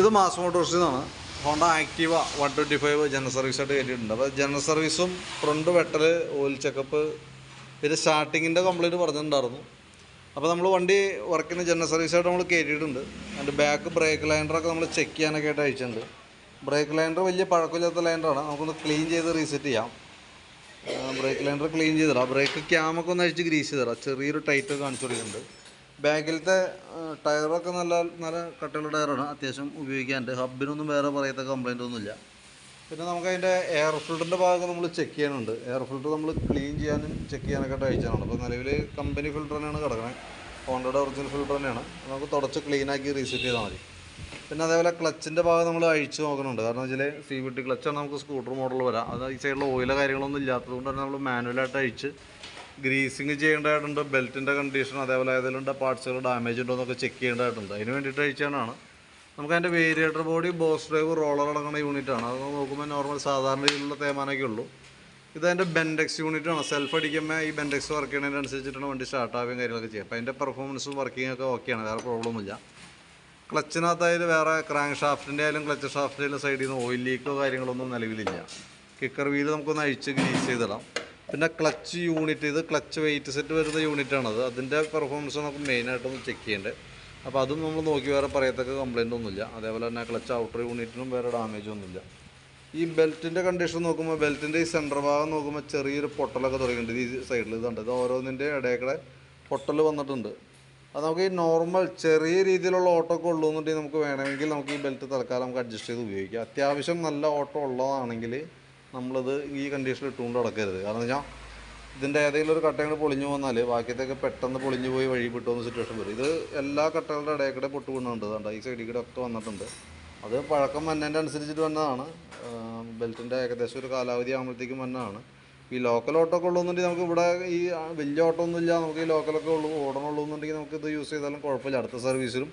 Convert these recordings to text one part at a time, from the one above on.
ഇത് മാസ് മോട്ടോഴ്സിൽ നിന്നാണ് Honda Activa one twenty five general സർവീസായിട്ട് കയറ്റിയിട്ടുണ്ട്. അപ്പോൾ ജനറൽ സർവീസും ഫ്രണ്ട് വെട്ടൽ ഓയിൽ ചെക്കപ്പ് പിന്നെ സ്റ്റാർട്ടിങ്ങിന്റെ കംപ്ലൈന്റ് പറഞ്ഞിട്ടുണ്ടായിരുന്നു. അപ്പോൾ നമ്മൾ വണ്ടി വർക്കിന് ജനറൽ സർവീസായിട്ട് നമ്മൾ കയറ്റിയിട്ടുണ്ട്. അതിന്റെ ബാക്ക് ബ്രേക്ക് ലൈൻഡറൊക്കെ നമ്മൾ ചെക്ക് ചെയ്യാനൊക്കെ ആയിട്ട് അയച്ചിട്ടുണ്ട്. ബ്രേക്ക് ലൈൻഡർ വലിയ പഴക്കമില്ലാത്ത ലൈൻഡറാണ് നമുക്കൊന്ന് ക്ലീൻ ചെയ്ത് റീസെറ്റ് ചെയ്യാം. ബ്രേക്ക് ലൈൻഡർ ക്ലീൻ ചെയ്തിടാം. ബ്രേക്ക് ക്യാമൊക്കെ ഒന്ന് അഴിച്ച് ഗ്രീസ് ചെയ്തിടാം. ചെറിയൊരു ടൈറ്റ് കാണിച്ചു കൊടുക്കുന്നുണ്ട്. ബാക്കിലത്തെ ടയറൊക്കെ നല്ല നല്ല കട്ടുള്ള ടയറാണ് അത്യാവശ്യം ഉപയോഗിക്കാനുണ്ട്. ഹബിനൊന്നും വേറെ പറയത്ത കംപ്ലൈന്റ് ഒന്നുമില്ല. പിന്നെ നമുക്ക് അതിന്റെ എയർ ഫിൽറ്ററിന്റെ ഭാഗം നമ്മൾ ചെക്ക് ചെയ്യാനുണ്ട്. എയർ ഫിൽറ്റർ നമ്മൾ ക്ലീൻ ചെയ്യാനും ചെക്ക് ചെയ്യാനൊക്കെ അയച്ചാണ് അപ്പോൾ നിലവിൽ കമ്പനി ഫിൽറ്റർ തന്നെയാണ് കിടക്കുന്നത് ഹോണ്ടയുടെ ഒറിജിനൽ ഫിൽറ്റർ തന്നെയാണ്. നമുക്ക് തുടച്ച് ക്ലീനാക്കി റീസെറ്റ് ചെയ്താൽ മതി. പിന്നെ അതേപോലെ ക്ലച്ചിന്റെ ഭാഗം നമ്മൾ അഴിച്ചു നോക്കുന്നുണ്ട്. കാരണം വെച്ചാൽ സി വി ടി ക്ലച്ചാണ് നമുക്ക് സ്കൂട്ടർ മോഡൽ വരാം. അത് ഈ സൈഡിൽ ഓയിലോ കാര്യങ്ങളൊന്നും ഇല്ലാത്തത് കൊണ്ട് തന്നെ നമ്മൾ മാനുവലായിട്ട് അഴിച്ച് ഗ്രീസിങ് ചെയ്യേണ്ടതായിട്ടുണ്ട്. ബെൽറ്റിന്റെ കണ്ടീഷൻ അതേപോലെ ഏതെങ്കിലും പാർട്സുകൾ ഡാമേജ് ഉണ്ടോ എന്നൊക്കെ ചെക്ക് ചെയ്യേണ്ടതായിട്ടുണ്ട്. അതിന് വേണ്ടിയിട്ട് അഴിച്ചാണ് നമുക്ക് അതിന്റെ variator body boss drive roller അടങ്ങുന്ന യൂണിറ്റാണ് അത് നോക്കുമ്പോൾ നോർമൽ സാധാരണ രീതിയിലുള്ള തേമാനൊക്കെ ഉള്ളൂ. ഇത് അതിന്റെ ബെൻഡെക്സ് യൂണിറ്റാണ് സെൽഫ് അടിക്കുമ്പോൾ ഈ ബെൻഡെക്സ് വർക്ക് ചെയ്യുന്നതിനനുസരിച്ചിട്ടാണ് വണ്ടി സ്റ്റാർട്ട് ആവുകയും കാര്യങ്ങളൊക്കെ ചെയ്യുക. അപ്പോൾ അതിന്റെ പെർഫോമൻസും വർക്കിംഗ് ഒക്കെ ഓക്കെയാണ് വേറെ പ്രോബ്ലം ഒന്നുമില്ല. ക്ലച്ചിനകത്തായാലും വേറെ ക്രാങ്ക് ഷാഫ്റ്റിന്റെ ആയാലും ക്ലച്ച് ഷാഫ്റ്റിന്റെ ആയാലും സൈഡിൽ നിന്ന് ഓയിൽ ലീക്കോ കാര്യങ്ങളൊന്നും നിലവിലില്ല. കിക്കർ വീൽ നമുക്കൊന്ന് അഴിച്ച് ഗ്രീസ് ചെയ്തിടാം. പിന്നെ ക്ലച്ച് യൂണിറ്റ് ഇത് ക്ലച്ച് വെയിറ്റ് സെറ്റ് വരുന്ന യൂണിറ്റാണത് അതിന്റെ പെർഫോമൻസ് നമുക്ക് മെയിനായിട്ടൊന്ന് ചെക്ക് ചെയ്യേണ്ടത് അപ്പോൾ അതും നമ്മൾ നോക്കി വേറെ പറയത്തക്ക കംപ്ലൈന്റ് ഒന്നുമില്ല. അതേപോലെ തന്നെ ക്ലച്ച് ഔട്ടർ യൂണിറ്റിനും വേറെ ഡാമേജ് ഒന്നുമില്ല. ഈ ബെൽറ്റിന്റെ കണ്ടീഷൻ നോക്കുമ്പോൾ ബെൽറ്റിന്റെ ഈ സെന്റർ ഭാഗം നോക്കുമ്പോൾ ചെറിയൊരു പൊട്ടലൊക്കെ തുടങ്ങിയിട്ടുണ്ട്. ഈ സൈഡിൽ ഇതുണ്ട് ഇത് ഓരോന്നിന്റെ ഇടയ്ക്കൂടെ പൊട്ടൽ വന്നിട്ടുണ്ട്. അത് നമുക്ക് ഈ നോർമൽ ചെറിയ രീതിയിലുള്ള ഓട്ടോ ഒക്കെ ഉള്ളൂന്നുണ്ടെങ്കിൽ നമുക്ക് വേണമെങ്കിൽ നമുക്ക് ഈ ബെൽറ്റ് തൽക്കാലം നമുക്ക് അഡ്ജസ്റ്റ് ചെയ്ത് ഉപയോഗിക്കാം. അത്യാവശ്യം നല്ല ഓട്ടോ ഉള്ളതാണെങ്കിൽ നമ്മളത് ഈ കണ്ടീഷനിൽ ഇട്ടുകൊണ്ട് നടക്കരുത്. കാരണം വെച്ചാൽ ഇതിന്റെ ഏതെങ്കിലും ഒരു കട്ടകൾ പൊളിഞ്ഞു വന്നാൽ ബാക്കിയത്തൊക്കെ പെട്ടെന്ന് പൊളിഞ്ഞു പോയി വഴി വിട്ടുന്ന സിറ്റുവേഷൻ വരും. ഇത് എല്ലാ കട്ടകളുടെ ഇടയിൽ കൂടെ പൊട്ട് വീണുണ്ട് ഈ സൈഡിൽ കൂടെ ഒക്കെ വന്നിട്ടുണ്ട്. അത് പഴക്കം വന്നതിന്റെ അനുസരിച്ചിട്ട് വന്നതാണ്. ബെൽറ്റിന്റെ ഏകദേശം ഒരു കാലാവധി ആകുമ്പോഴത്തേക്കും വന്നതാണ്. ഈ ലോക്കൽ ഓട്ടോ ഒക്കെ ഉള്ളൂന്നുണ്ടെങ്കിൽ നമുക്ക് ഇവിടെ ഈ വലിയ ഓട്ടോ ഒന്നും ഇല്ല. നമുക്ക് ഈ ലോക്കലൊക്കെ ഉള്ളൂ ഓടണുള്ളൂ എന്നുണ്ടെങ്കിൽ നമുക്ക് ഇത് യൂസ് ചെയ്താലും കുഴപ്പമില്ല. അടുത്ത സർവീസിലും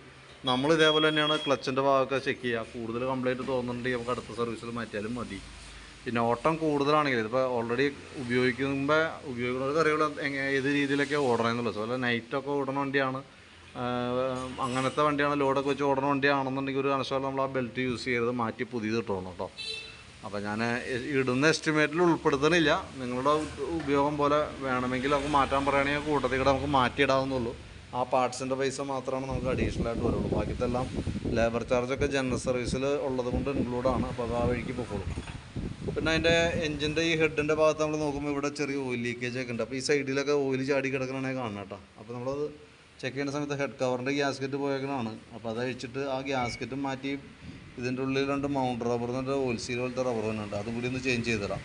നമ്മൾ ഇതേപോലെ തന്നെയാണ് ക്ലച്ചിന്റെ ഭാഗമൊക്കെ ചെക്ക് ചെയ്യുക. കൂടുതൽ കംപ്ലൈന്റ് തോന്നുന്നുണ്ടെങ്കിൽ നമുക്ക് അടുത്ത സർവീസിൽ മാറ്റിയാലും മതി. പിന്നെ ഓട്ടം കൂടുതലാണെങ്കിൽ ഇതിപ്പോൾ ഓൾറെഡി ഉപയോഗിക്കുമ്പോൾ ഉപയോഗിക്കുന്നവർക്ക് അറിയുള്ളൂ ഏത് രീതിയിലൊക്കെ ഓടണമെന്നുള്ളത് അതുപോലെ നൈറ്റൊക്കെ ഓടണ വണ്ടിയാണ്. അങ്ങനത്തെ വണ്ടിയാണ് ലോഡൊക്കെ വെച്ച് ഓടണ വണ്ടിയാണെന്നുണ്ടെങ്കിൽ ഒരു കാരണവശാലും നമ്മൾ ആ ബെൽറ്റ് യൂസ് ചെയ്യരുത് മാറ്റി പുതിയത് ഇട്ടോണം കേട്ടോ. അപ്പോൾ ഞാൻ ഇടുന്ന എസ്റ്റിമേറ്റിൽ ഉൾപ്പെടുത്തണില്ല. നിങ്ങളുടെ ഉപയോഗം പോലെ വേണമെങ്കിൽ നമുക്ക് മാറ്റാൻ പറയുകയാണെങ്കിൽ കൂട്ടത്തിൽ കൂടെ നമുക്ക് മാറ്റിയിടാവുന്നുള്ളൂ. ആ പാർട്സിന്റെ പൈസ മാത്രമാണ് നമുക്ക് അഡീഷണൽ ആയിട്ട് വരുള്ളൂ. ബാക്കിത്തെല്ലാം ലേബർ ചാർജൊക്കെ ജനറൽ സർവീസിൽ ഉള്ളത് കൊണ്ട് ഇൻക്ലൂഡാണ് അപ്പോൾ അത് ആ വഴിക്ക് പോകുള്ളൂ പിന്നെ അതിന്റെ എഞ്ചിന്റെ ഈ ഹെഡിന്റെ ഭാഗത്ത് നമ്മൾ നോക്കുമ്പോൾ ഇവിടെ ചെറിയ ഓയിൽ ലീക്കേജ് ഒക്കെ ഉണ്ട്. അപ്പോൾ ഈ സൈഡിലൊക്കെ ഓയിൽ ചാടി കിടക്കണമെങ്കിൽ കാണണം കേട്ടോ. അപ്പോൾ നമ്മളത് ചെക്ക് ചെയ്യുന്ന സമയത്ത് ഹെഡ് കവറിന്റെ ഗ്യാസ്കറ്റ് പോയേക്കണമാണ് അപ്പോൾ അത് അഴിച്ചിട്ട് ആ ഗ്യാസ്കറ്റും മാറ്റി ഇതിന്റെ ഉള്ളിൽ രണ്ട് മൗണ്ട് റബ്ബർ എന്നിട്ട് ഓയിൽ സീൽ പോലത്തെ റബ്ബർ തന്നെ ഉണ്ട്. അതും കൂടി ഒന്ന് ചേഞ്ച് ചെയ്തിടാം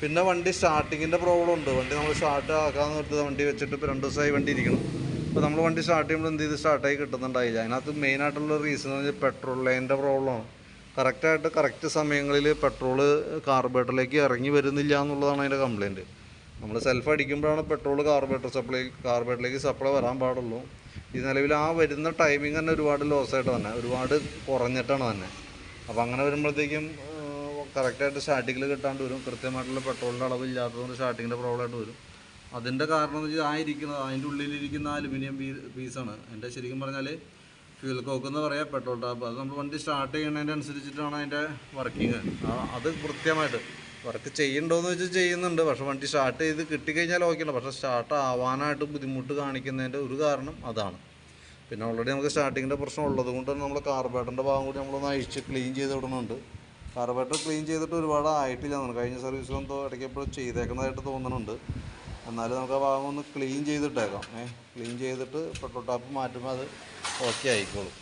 പിന്നെ വണ്ടി സ്റ്റാർട്ടിങ്ങിന്റെ പ്രോബ്ലം ഉണ്ട്. വണ്ടി നമ്മൾ സ്റ്റാർട്ട് ആക്കാമെന്ന് എടുത്തത് വണ്ടി വെച്ചിട്ട് ഇപ്പോൾ രണ്ട് ദിവസമായി വണ്ടി ഇരിക്കണം അപ്പോൾ നമ്മൾ വണ്ടി സ്റ്റാർട്ട് ചെയ്യുമ്പോൾ എന്ത് ചെയ്ത് സ്റ്റാർട്ടായി കിട്ടുന്നുണ്ടായില്ല. അതിനകത്ത് മെയിനായിട്ടുള്ള റീസൺ എന്ന് വെച്ചാൽ പെട്രോൾ ലൈനിന്റെ പ്രോബ്ലമാണ് കറക്റ്റായിട്ട് കറക്റ്റ് സമയങ്ങളിൽ പെട്രോൾ കാർബേറ്ററിലേക്ക് ഇറങ്ങി വരുന്നില്ല എന്നുള്ളതാണ് അതിന്റെ കംപ്ലയിന്റ് നമ്മൾ സെൽഫ് അടിക്കുമ്പോഴാണ് പെട്രോൾ കാർബേറ്റർ സപ്ലൈ കാർബേറ്ററിലേക്ക് സപ്ലൈ വരാൻ പാടുള്ളൂ. ഈ നിലവിൽ ആ വരുന്ന ടൈമിംഗ് തന്നെ ഒരുപാട് ലോസ് ആയിട്ട് തന്നെ ഒരുപാട് കുറഞ്ഞിട്ടാണ് വന്നെ. അപ്പോൾ അങ്ങനെ വരുമ്പോഴത്തേക്കും കറക്റ്റായിട്ട് സ്റ്റാർട്ടിങ്ങിൽ കിട്ടാണ്ട് വരും. കൃത്യമായിട്ടുള്ള പെട്രോളിന്റെ അളവ് ഇല്ലാത്തതുകൊണ്ട് സ്റ്റാർട്ടിങ്ങിന്റെ പ്രോബ്ലമായിട്ട് വരും. അതിന്റെ കാരണം എന്ന് വെച്ചാൽ ആ അതിന്റെ ഉള്ളിലിരിക്കുന്ന അലുമിനിയം പീസാണ് എന്റെ ശരിക്കും പറഞ്ഞാൽ ഫ്യൂൽ കോക്ക് എന്ന് പറയാം പെട്രോൾ ടാപ്പ് അത് നമ്മൾ വണ്ടി സ്റ്റാർട്ട് ചെയ്യുന്നതിന്റെ അനുസരിച്ചിട്ടാണ് അതിന്റെ വർക്കിങ് അത് കൃത്യമായിട്ട് വർക്ക് ചെയ്യണ്ടോയെന്ന് വെച്ചാൽ ചെയ്യുന്നുണ്ട്. പക്ഷെ വണ്ടി സ്റ്റാർട്ട് ചെയ്ത് കിട്ടിക്കഴിഞ്ഞാൽ ഓക്കെയാണ് പക്ഷെ സ്റ്റാർട്ട് ആവാനായിട്ട് ബുദ്ധിമുട്ട് കാണിക്കുന്നതിന്റെ ഒരു കാരണം അതാണ്. പിന്നെ ഓൾറെഡി നമുക്ക് സ്റ്റാർട്ടിങ്ങിന്റെ പ്രശ്നം ഉള്ളത് കൊണ്ട് തന്നെ നമ്മൾ കാർബേറ്ററിന്റെ ഭാഗം കൂടി നമ്മളൊന്ന് അഴിച്ച് ക്ലീൻ ചെയ്ത് വിടുന്നുണ്ട്. കാർബേറ്റർ ക്ലീൻ ചെയ്തിട്ട് ഒരുപാട് ആയിട്ടില്ല തോന്നുന്നു. കഴിഞ്ഞ സർവീസിലെന്തോ ഇടയ്ക്ക് എപ്പോഴും ചെയ്തേക്കുന്നതായിട്ട് തോന്നുന്നുണ്ട്. എന്നാലും നമുക്ക് ആ ഭാഗം ഒന്ന് ക്ലീൻ ചെയ്തിട്ടേക്കാം. ഏഹ് ക്ലീൻ ചെയ്തിട്ട് പെട്രോൾ ടാപ്പ് മാറ്റുമ്പോൾ അത് ഓക്കെ ആയിക്കോളും.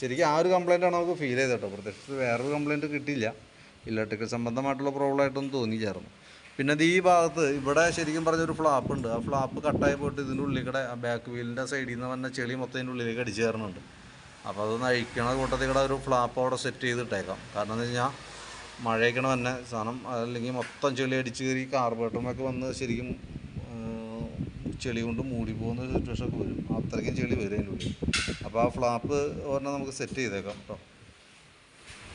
ശരിക്കും ആ ഒരു കംപ്ലയിന്റാണ് നമുക്ക് ഫീൽ ചെയ്തത് പ്രത്യക്ഷത്തിൽ വേറൊരു കംപ്ലയിന്റ് കിട്ടിയില്ല. ഇലക്ട്രിക്കൽ സംബന്ധമായിട്ടുള്ള പ്രോബ്ലം ആയിട്ടൊന്നും തോന്നിച്ചായിരുന്നു പിന്നെ ഈ ഭാഗത്ത് ഇവിടെ ശരിക്കും പറഞ്ഞൊരു ഫ്ലാപ്പ് ഉണ്ട്. ആ ഫ്ലാപ്പ് കട്ടായി പോയിട്ട് ഇതിന്റെ ഉള്ളിൽ കൂടെ ബാക്ക് വീലിന്റെ സൈഡിൽ നിന്ന് വന്ന ചെളി മൊത്തം ഇതിന്റെ ഉള്ളിലേക്ക് അടിച്ചു കയറുന്നുണ്ട്. അപ്പോൾ അതൊന്ന് അഴിക്കണ കൂട്ടത്തിൽ കൂടെ ഒരു ഫ്ലാപ്പ് അവിടെ സെറ്റ് ചെയ്തിട്ടേക്കാം കാരണം എന്ന് വെച്ചാൽ മഴയൊക്കെ തന്നെ സാധനം. അല്ലെങ്കിൽ മൊത്തം ചെളി അടിച്ച് കയറി കാർബേറ്ററിനൊക്കെ വന്ന് ശരിക്കും ചെളി കൊണ്ട് മൂടി പോകുന്ന സിറ്റുവേഷൻ ഒക്കെ വരും. അത്രയ്ക്കും ചെളി വരും അതിന്റെ ഉള്ളിൽ. അപ്പോൾ ആ ഫ്ലാപ്പ് ഒരെണ്ണം നമുക്ക് സെറ്റ് ചെയ്തേക്കാം കേട്ടോ.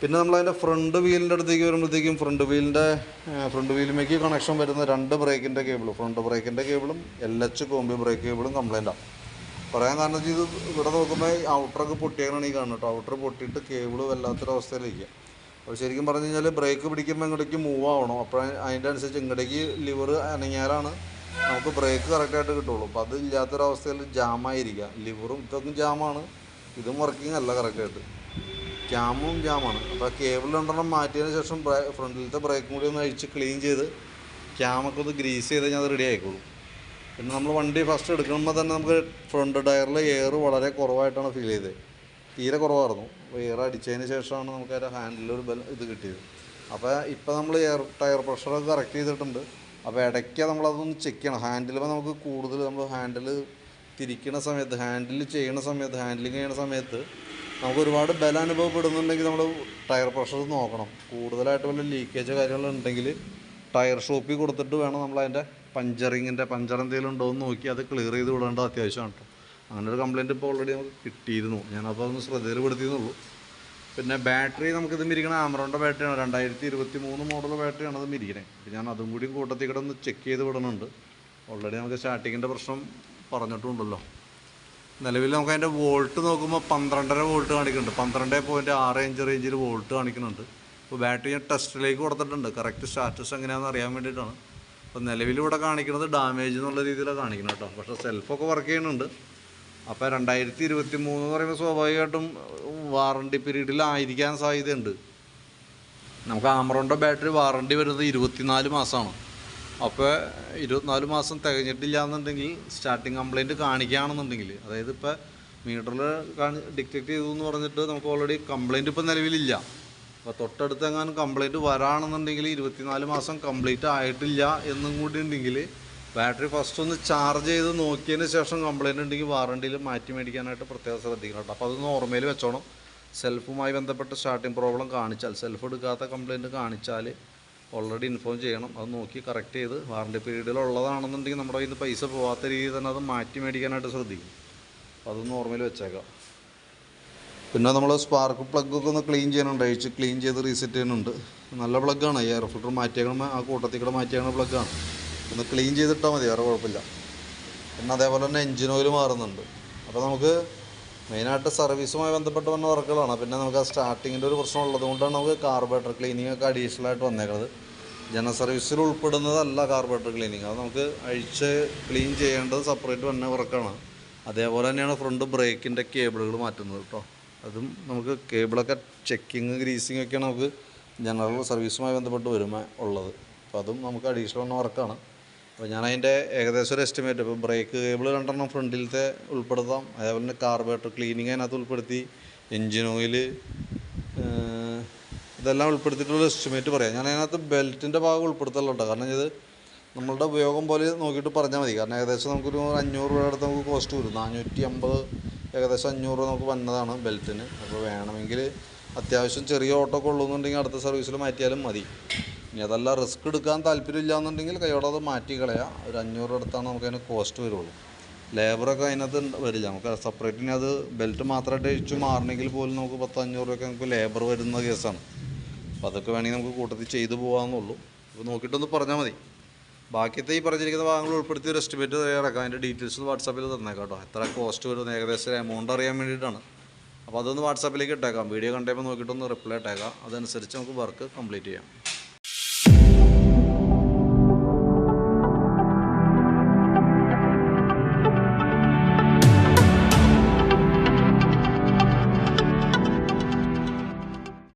പിന്നെ നമ്മൾ നമ്മളതിന്റെ ഫ്രണ്ട് വീലിന്റെ അടുത്തേക്ക് വരുമ്പോഴത്തേക്കും ഫ്രണ്ട് വീലിന്റെ ഫ്രണ്ട് വീലിലേക്ക് കണക്ഷൻ വരുന്ന രണ്ട് ബ്രേക്കിന്റെ കേബിൾ ഫ്രണ്ട് ബ്രേക്കിന്റെ കേബിളും എൽ എച്ച് കോമ്പി ബ്രേക്ക് കേബിളും കംപ്ലൈന്റാണ് പറയാൻ കാരണം വെച്ചാൽ ഇത് ഇവിടെ നോക്കുമ്പോൾ ഔട്ടറൊക്കെ പൊട്ടിയാണ് ഈ കാണുന്നത് ഔട്ടർ പൊട്ടിയിട്ട് കേബിൾ വല്ലാത്തൊരവസ്ഥയിലിരിക്കുക അപ്പോൾ ശരിക്കും പറഞ്ഞു കഴിഞ്ഞാൽ ബ്രേക്ക് പിടിക്കുമ്പോൾ ഇങ്ങോട്ടേക്ക് മൂവ് ആവണം. അപ്പോൾ അതിന്റെ അനുസരിച്ച് ഇങ്ങോട്ടേക്ക് ലിവർ അനങ്ങിയാലാണ് നമുക്ക് ബ്രേക്ക് കറക്റ്റായിട്ട് കിട്ടുള്ളൂ. അപ്പോൾ അത് ഇല്ലാത്തൊരവസ്ഥയിൽ ജാമായിരിക്കുക ലിവറും ഇതൊക്കെ ജാമാണ് ഇതും വർക്കിംഗ് അല്ല കറക്റ്റായിട്ട് ക്യാമും ക്യാമാണ് അപ്പോൾ കേബിൾ രണ്ടെണ്ണം മാറ്റിയതിന് ശേഷം ഫ്രണ്ടിലത്തെ ബ്രേക്കും കൂടി ഒന്ന് അഴിച്ച് ക്ലീൻ ചെയ്ത് ക്യാമൊക്കെ ഒന്ന് ഗ്രീസ് ചെയ്ത് അത് റെഡി ആയിക്കോളും. പിന്നെ നമ്മൾ വണ്ടി ഫസ്റ്റ് എടുക്കുമ്പോൾ തന്നെ നമുക്ക് ഫ്രണ്ട് ടയറിൽ എയർ വളരെ കുറവായിട്ടാണ് ഫീൽ ചെയ്തത് തീരെ കുറവായിരുന്നു. എയർ അടിച്ചതിന് ശേഷമാണ് നമുക്ക് അതിന്റെ ഹാൻഡിൽ ഒരു ബല ഇത് കിട്ടിയത്. അപ്പോൾ ഇപ്പോൾ നമ്മൾ എയർ ടയർ പ്രഷറൊക്കെ കറക്റ്റ് ചെയ്തിട്ടുണ്ട്. അപ്പോൾ ഇടയ്ക്ക് നമ്മളതൊന്ന് ചെക്ക് ചെയ്യണം. ഹാൻഡിലുമ്പോൾ നമുക്ക് കൂടുതൽ നമ്മൾ ഹാൻഡിൽ തിരിക്കുന്ന സമയത്ത് ഹാൻഡിൽ ചെയ്യുന്ന സമയത്ത് ഹാൻഡിലിങ് ചെയ്യുന്ന സമയത്ത് നമുക്ക് ഒരുപാട് ബലം അനുഭവപ്പെടുന്നുണ്ടെങ്കിൽ നമ്മൾ ടയർ പ്രഷർ നോക്കണം. കൂടുതലായിട്ട് വല്ല ലീക്കേജ് കാര്യങ്ങളുണ്ടെങ്കിൽ ടയർ ഷോപ്പിൽ കൊടുത്തിട്ട് വേണം നമ്മൾ അതിന്റെ പഞ്ചറിങ്ങിന്റെ പഞ്ചർ എന്തെങ്കിലും ഉണ്ടോ എന്ന് നോക്കി അത് ക്ലിയർ ചെയ്ത് വിടേണ്ട അത്യാവശ്യമാണ് കേട്ടോ. അങ്ങനെ ഒരു കംപ്ലയിന്റ് ഇപ്പോൾ ഓൾറെഡി നമുക്ക് കിട്ടിയിരുന്നു. ഞാനപ്പോൾ അതൊന്ന് ശ്രദ്ധയിൽപ്പെടുത്തിയെന്നുള്ളൂ. പിന്നെ ബാറ്ററി നമുക്കിത് മിരിക്കണ ആമറോണിന്റെ ബാറ്ററിയാണ് രണ്ടായിരത്തി ഇരുപത്തി മൂന്ന് മോഡൽ ബാറ്ററിയാണ് അത് മിരിക്കണേ. അപ്പോൾ ഞാൻ അതും കൂടി കൂട്ടത്തിൽ കൂടെ ഒന്ന് ചെക്ക് ചെയ്ത് വിടുന്നുണ്ട് ഓൾറെഡി നമുക്ക് സ്റ്റാർട്ടിങ്ങിന്റെ പ്രശ്നം പറഞ്ഞിട്ടുണ്ടല്ലോ. നിലവിൽ നമുക്ക് അതിന്റെ വോൾട്ട് നോക്കുമ്പോൾ പന്ത്രണ്ടര വോൾട്ട് കാണിക്കുന്നുണ്ട്. പന്ത്രണ്ട് പോയിന്റ് ആറ് ഇഞ്ച് റേഞ്ചിൽ വോൾട്ട് കാണിക്കുന്നുണ്ട്. അപ്പോൾ ബാറ്ററി ഞാൻ ടെസ്റ്റിലേക്ക് കൊടുത്തിട്ടുണ്ട്. കറക്റ്റ് സ്റ്റാറ്റസ് എങ്ങനെയാണെന്ന് അറിയാൻ വേണ്ടിയിട്ടാണ്. അപ്പോൾ നിലവിൽ ഇവിടെ കാണിക്കുന്നത് ഡാമേജ് എന്നുള്ള രീതിയിലാണ് കാണിക്കുന്നത് കേട്ടോ. പക്ഷേ സെൽഫൊക്കെ വർക്ക് ചെയ്യുന്നുണ്ട്. അപ്പോൾ രണ്ടായിരത്തി ഇരുപത്തി മൂന്ന് എന്ന് പറയുമ്പോൾ സ്വാഭാവികമായിട്ടും വാറണ്ടി പീരീഡിലായിരിക്കാൻ സാധ്യതയുണ്ട്. നമുക്ക് ആമറോണിന്റെ ബാറ്ററി വാറണ്ടി വരുന്നത് ഇരുപത്തിനാല് മാസമാണ്. അപ്പോൾ ഇരുപത്തിനാല് മാസം തികഞ്ഞിട്ടില്ല എന്നുണ്ടെങ്കിൽ സ്റ്റാർട്ടിങ് കംപ്ലയിന്റ് കാണിക്കുകയാണെന്നുണ്ടെങ്കിൽ അതായത് ഇപ്പോൾ മീറ്ററിൽ കാണി ഡിറ്റക്റ്റ് ചെയ്തു എന്ന് പറഞ്ഞിട്ട് നമുക്ക് ഓൾറെഡി കംപ്ലയിന്റ് ഇപ്പോൾ നിലവിലില്ല. അപ്പോൾ തൊട്ടടുത്ത് എങ്ങാനും കംപ്ലയിന്റ് വരാണെന്നുണ്ടെങ്കിൽ ഇരുപത്തിനാല് മാസം കംപ്ലീറ്റ് ആയിട്ടില്ല എന്നും കൂടി ഉണ്ടെങ്കിൽ ബാറ്ററി ഫസ്റ്റ് ഒന്ന് ചാർജ് ചെയ്ത് നോക്കിയതിന് ശേഷം കംപ്ലയിന്റ് ഉണ്ടെങ്കിൽ വാറണ്ടിയിൽ മാറ്റി മേടിക്കാനായിട്ട് പ്രത്യേകം ശ്രദ്ധിക്കണം കേട്ടോ. അപ്പോൾ അതൊന്ന് ഓർമ്മയിൽ വെച്ചോണം. സെൽഫുമായി ബന്ധപ്പെട്ട സ്റ്റാർട്ടിങ് പ്രോബ്ലം കാണിച്ചാൽ സെൽഫ് എടുക്കാത്ത കംപ്ലയിന്റ് കാണിച്ചാൽ ഓൾറെഡി ഇൻഫോം ചെയ്യണം. അത് നോക്കി കറക്റ്റ് ചെയ്ത് വാറണ്ടി പീരീഡിൽ ഉള്ളതാണെന്നുണ്ടെങ്കിൽ നമ്മുടെ കയ്യിൽ നിന്ന് പൈസ പോകാത്ത രീതിയിൽ തന്നെ അത് മാറ്റി മേടിക്കാനായിട്ട് ശ്രദ്ധിക്കും. അപ്പോൾ അതൊന്ന് ഓർമ്മയിൽ വെച്ചേക്കാം. പിന്നെ നമ്മൾ സ്പാർക്ക് പ്ലഗൊക്കെ ഒന്ന് ക്ലീൻ ചെയ്യാനുണ്ട് അഴിച്ച് ക്ലീൻ ചെയ്ത് റീസെറ്റ് ചെയ്യുന്നുണ്ട്. നല്ല പ്ലഗാണ് ഈ എയർ ഫിൽറ്റർ മാറ്റിയേക്കണം ആ കൂട്ടത്തിൽ കൂടെ മാറ്റിയേക്കണ പ്ലഗാണ് ഒന്ന് ക്ലീൻ ചെയ്തിട്ടാൽ മതി. വേറെ കുഴപ്പമില്ല. പിന്നെ അതേപോലെ തന്നെ എൻജിൻ ഓയിൽ മാറുന്നുണ്ട്. അപ്പോൾ നമുക്ക് മെയിനായിട്ട് സർവീസുമായി ബന്ധപ്പെട്ട് വന്ന വർക്കുകളാണ്. പിന്നെ നമുക്ക് ആ സ്റ്റാർട്ടിങ്ങിന്റെ ഒരു പ്രശ്നം ഉള്ളത് കൊണ്ടാണ് നമുക്ക് കാർബറേറ്റർ ക്ലീനിങ് ഒക്കെ ആയിട്ട് വന്നേക്കുന്നത് ജനറൽ സർവീസിൽ ഉൾപ്പെടുന്നതല്ല കാർബറേറ്റർ ക്ലീനിങ് അത് നമുക്ക് അഴിച്ച് ക്ലീൻ ചെയ്യേണ്ടത് സെപ്പറേറ്റ് വന്ന വർക്കാണ് അതേപോലെ തന്നെയാണ് ഫ്രണ്ട് ബ്രേക്കിന്റെ കേബിളുകൾ മാറ്റുന്നത് കേട്ടോ അതും നമുക്ക് കേബിളൊക്കെ ചെക്കിങ് ഗ്രീസിങ് ഒക്കെയാണ് നമുക്ക് ജനറൽ സർവീസുമായി ബന്ധപ്പെട്ട് വരുമ്പോൾ ഉള്ളത്. അപ്പോൾ അതും നമുക്ക് അഡീഷണൽ വന്ന വർക്കാണ് അപ്പോൾ ഞാൻ അതിന്റെ ഏകദേശം ഒരു എസ്റ്റിമേറ്റ് ഇപ്പോൾ ബ്രേക്ക് കേബിൾ രണ്ടെണ്ണം ഫ്രണ്ടിലത്തെ ഉൾപ്പെടുത്താം. അതേപോലെ തന്നെ കാർബറേറ്റർ ക്ലീനിങ് അതിനകത്ത് ഉൾപ്പെടുത്തി എൻജിൻ ഓയിൽ ഇതെല്ലാം ഉൾപ്പെടുത്തിയിട്ടുള്ള എസ്റ്റിമേറ്റ് പറയാം. ഞാൻ അതിനകത്ത് ബെൽറ്റിന്റെ ഭാഗം ഉൾപ്പെടുത്തലുണ്ട്. കാരണം ഇത് നമ്മളുടെ ഉപയോഗം പോലെ നോക്കിയിട്ട് പറഞ്ഞാൽ മതി. കാരണം ഏകദേശം നമുക്കൊരു അഞ്ഞൂറ് രൂപയുടെ അടുത്ത് നമുക്ക് കോസ്റ്റ് വരും. നാനൂറ്റി അമ്പത് ഏകദേശം അഞ്ഞൂറ് രൂപ നമുക്ക് വന്നതാണ് ബെൽറ്റിന് അപ്പോൾ വേണമെങ്കിൽ അത്യാവശ്യം ചെറിയ ഓട്ടോ കൊള്ളുന്നുണ്ടെങ്കിൽ അടുത്ത സർവീസിൽ മാറ്റിയാലും മതി. ഇനി അതല്ല റിസ്ക് എടുക്കാൻ താല്പര്യമില്ല എന്നുണ്ടെങ്കിൽ കൈയോടെ അത് മാറ്റി കളയാം. ഒരു അഞ്ഞൂറ് അടുത്താണ് നമുക്ക് അതിന് കോസ്റ്റ് വരുള്ളൂ. ലേബറൊക്കെ അതിനകത്ത് വരില്ല. നമുക്ക് സെപ്പറേറ്റ് ഇനി അത് ബെൽറ്റ് മാത്രമായിട്ട് അഴിച്ചു മാറണമെങ്കിൽ പോലും നമുക്ക് പത്ത് അഞ്ഞൂറ് രൂപയൊക്കെ നമുക്ക് ലേബർ വരുന്ന കേസാണ്. അപ്പോൾ അതൊക്കെ വേണമെങ്കിൽ നമുക്ക് കൂട്ടത്തിൽ ചെയ്തു പോകാമെന്നുള്ളൂ അപ്പോൾ നോക്കിയിട്ടൊന്ന് പറഞ്ഞാൽ മതി. ബാക്കിയത്തെ ഈ പറഞ്ഞിരിക്കുന്ന ഭാഗങ്ങൾ ഉൾപ്പെടുത്തി ഒരു എസ്റ്റിമേറ്റ് തയ്യാറാക്കാം. അതിന്റെ ഡീറ്റെയിൽസ് വാട്സാപ്പിൽ തന്നേക്കാം കേട്ടോ. എത്ര കോസ്റ്റ് വരും ഏകദേശം എമൗണ്ട് അറിയാൻ വേണ്ടിയിട്ടാണ്. അപ്പോൾ അതൊന്ന് വാട്സാപ്പിലേക്ക് ഇട്ടേക്കാം. വീഡിയോ കണ്ടപ്പോൾ നോക്കിയിട്ടൊന്ന് റിപ്ലൈ ഇട്ടേക്കാം. അതനുസരിച്ച് നമുക്ക് വർക്ക് കംപ്ലീറ്റ് ചെയ്യാം.